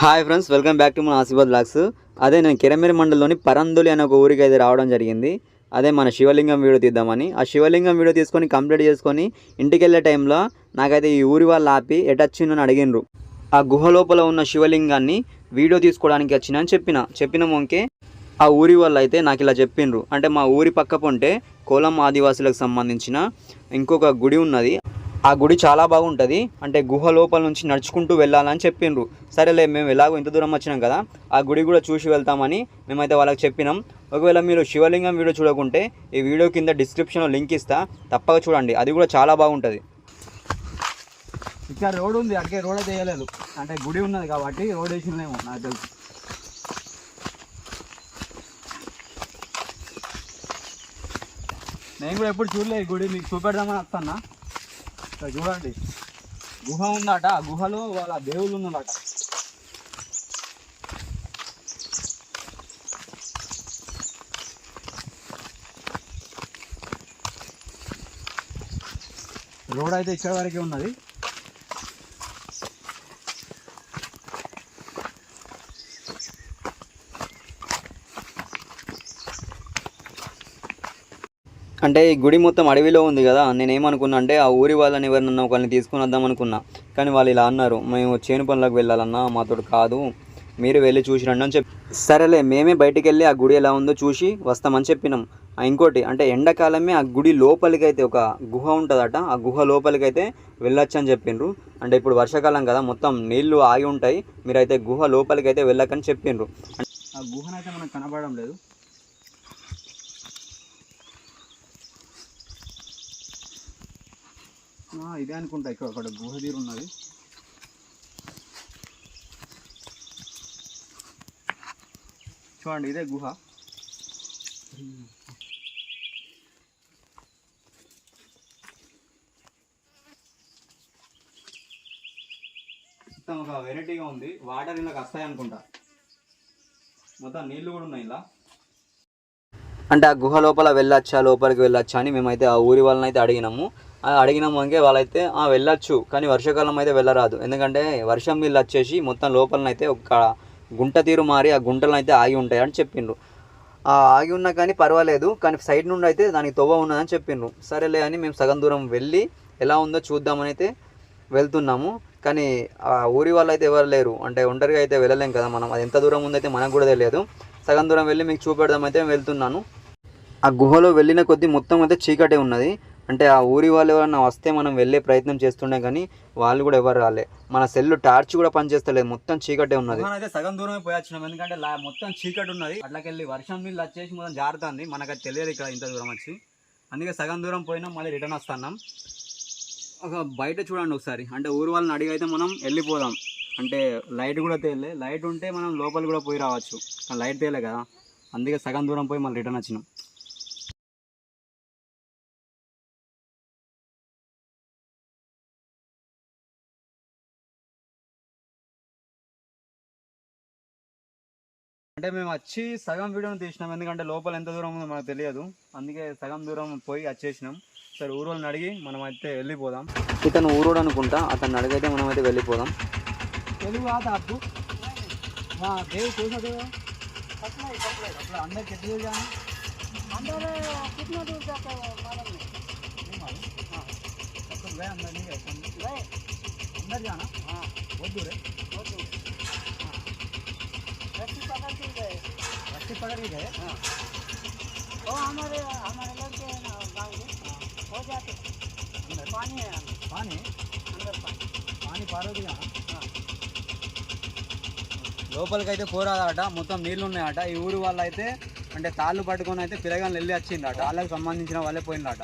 Hi friends welcome back to మన Aashirvaad blogs అదే నేను కిరమేరి మండలంలోని పరందులి అనే ఒక ఊరికి అయితే రావడం జరిగింది. అదే మన శివలింగం వీడియో తీద్దామని. ఆ శివలింగం వీడియో తీసుకొని కంప్లీట్ చేసుకొని ఇంటికి వెళ్ళే టైంలో నాకైతే ఈ ఊరి వాళ్ళు ఆపి ఎటొచ్చిందని అడిగినరు ఆ గుహ లోపల ఉన్న శివలింగాన్ని వీడియో తీసుకోవడానికి వచ్చిన అని చెప్పిన. చెప్పిన మొంకే ఆ ఊరి వాళ్ళు అయితే నాకు ఇలా చెప్పిండ్రు అంటే మా ఊరి పక్క పొంటే కోలం ఆదివాసులకు సంబంధించిన ఇంకొక గుడి ఉన్నది. ఆ గుడి చాలా బాగుంటుంది. అంటే గుహ లోపల నుంచి నడుచుకుంటూ వెళ్ళాలని చెప్పిండ్రు సరేలే మేము ఎలాగో ఇంత దూరం వచ్చినాం కదా ఆ గుడి కూడా చూసి వెళ్తామని మేమైతే వాళ్ళకి చెప్పినాం. ఒకవేళ మీరు శివలింగం వీడియో చూడకుంటే ఈ వీడియో కింద డిస్క్రిప్షన్లో లింక్ ఇస్తా. తప్పక చూడండి అది కూడా చాలా బాగుంటుంది. ఇక్కడ రోడ్ ఉంది అక్కడే రోడ్ అయితే వేయలేదు. అంటే గుడి ఉన్నది కాబట్టి రోడ్ వేసినేమో నాకు తెలుసు. నేను కూడా ఎప్పుడు చూడలేదు గుడి మీకు చూపెడదామని వస్తానా? ఇక్కడ చూడండి. గుహ ఉందట. ఆ గుహలో వాళ్ళ దేవుళ్ళు ఉన్నారట. రోడ్ అయితే ఇక్కడ వరకే ఉన్నది. అంటే ఈ గుడి మొత్తం అడవిలో ఉంది కదా నేనేమనుకున్నా అంటే ఆ ఊరి వాళ్ళని ఎవరినన్నా ఒకరిని తీసుకుని వద్దాం అనుకున్నా. కానీ వాళ్ళు ఇలా అన్నారు మేము చేను పనులకు వెళ్ళాలన్నా మాతో కాదు మీరు వెళ్ళి చూసిరండి అని చెప్పి. సరేలే మేమే బయటికి వెళ్ళి ఆ గుడి ఎలా ఉందో చూసి వస్తామని చెప్పినాం. ఆ ఇంకోటి అంటే ఎండాకాలమే ఆ గుడి లోపలికైతే ఒక గుహ ఉంటుందట ఆ గుహ లోపలికైతే వెళ్ళొచ్చు అని చెప్పిండ్రు అంటే ఇప్పుడు వర్షాకాలం కదా మొత్తం నీళ్ళు ఆగి ఉంటాయి మీరైతే గుహ లోపలికైతే వెళ్ళకని చెప్పిండ్రు ఆ గుహనైతే మనకు కనబడడం లేదు. ఇదే అనుకుంటా ఇక్కడ ఒకటి గుహ తీరు ఉన్నది. చూడండి ఇదే గుహ. మొత్తం ఒక వెరైటీగా ఉంది. వాటర్ ఇలాగ వస్తాయి అనుకుంటా. మొత్తం నీళ్ళు కూడా ఉన్నాయి ఇలా అంటే ఆ గుహ లోపల వెళ్ళొచ్చా లోపలికి వెళ్ళొచ్చా అని మేమైతే ఆ ఊరి వాళ్ళని అయితే అడిగినాము. అడిగినాము అంకే వాళ్ళైతే వెళ్ళొచ్చు కానీ వర్షాకాలం అయితే వెళ్ళరాదు. ఎందుకంటే వర్షం నీళ్ళు వచ్చేసి మొత్తం లోపలనైతే ఒక గుంట తీరు మారి ఆ గుంటలను అయితే ఆగి ఉంటాయి అని చెప్పిండ్రు. ఆ ఆగి ఉన్నా కానీ పర్వాలేదు కానీ సైడ్ నుండి అయితే దానికి తొవ్వ ఉన్నదని చెప్పిండ్రు. సరేలే అని మేము సగం దూరం వెళ్ళి ఎలా ఉందో చూద్దామని అయితే వెళ్తున్నాము. కానీ ఆ ఊరి వాళ్ళు అయితే ఎవరు లేరు. అంటే ఒంటరిగా అయితే వెళ్ళలేం కదా మనం. అది ఎంత దూరం ఉందైతే మనకు కూడా తెలియదు. సగం దూరం వెళ్ళి మీకు చూపెడదామైతే వెళ్తున్నాను. ఆ గుహలో వెళ్ళిన కొద్దీ మొత్తం అయితే చీకటే ఉన్నది. అంటే ఆ ఊరి వాళ్ళు ఎవరైనా వస్తే మనం వెళ్ళే ప్రయత్నం చేస్తుండే కానీ వాళ్ళు కూడా ఎవరు రాలే. మన సెల్ టార్చ్ కూడా పనిచేస్తలేదు. మొత్తం చీకటే ఉన్నది. అయితే సగం దూరమే పోయి వచ్చినాం. ఎందుకంటే లా- మొత్తం చీకటి ఉన్నది. అట్లకెళ్ళి వర్షం నీళ్ళు వచ్చేసి మొత్తం జారుతుంది. మనకు అది తెలియదు ఇక్కడ ఇంత దూరం వచ్చి. అందుకే సగం దూరం పోయినాం. మళ్ళీ రిటర్న్ వస్తున్నాం. ఒక బయట చూడండి ఒకసారి. అంటే ఊరు వాళ్ళని అడిగి అయితే మనం వెళ్ళిపోదాం. అంటే లైట్ కూడా తేలే. లైట్ ఉంటే మనం లోపల కూడా పోయి రావచ్చు. లైట్ తేలే కదా. అందుకే సగం దూరం పోయి మళ్ళీ రిటర్న్ వచ్చినాం. అంటే మేము వచ్చి సగం వీడియోని తీసినాం. ఎందుకంటే లోపల ఎంత దూరం ఉందో మనకు తెలియదు. అందుకే సగం దూరం పోయి వచ్చేసినాం. సరే ఊరోళ్ళని అడిగి మనం అయితే వెళ్ళిపోదాం. ఇతను ఊరోడు అనుకుంటా అతను అడిగైతే మనం అయితే వెళ్ళిపోదాం తెలుగు ఆత అప్పు దేవు చూసిన దేవు అందరు ఎట్టు వద్దు రే వద్దు रस्सी पकड़ के गए रस्ते पकड़ के गए हाँ वो हमारे हमारे लड़के हैं ना गाँव में हो जाते अंदर पानी है अंदर पानी अंदर पानी పాని పారోది हाँ లోపలికి అయితే పోరాదట మొత్తం నీళ్లు ఉన్నాయట ఈ ఊరు వాళ్ళు అయితే అంటే తాళ్ళు పట్టుకొని అయితే పిల్లగాని వెళ్ళి వచ్చిందట వాళ్ళకి సంబంధించిన వాళ్ళే పోయిందట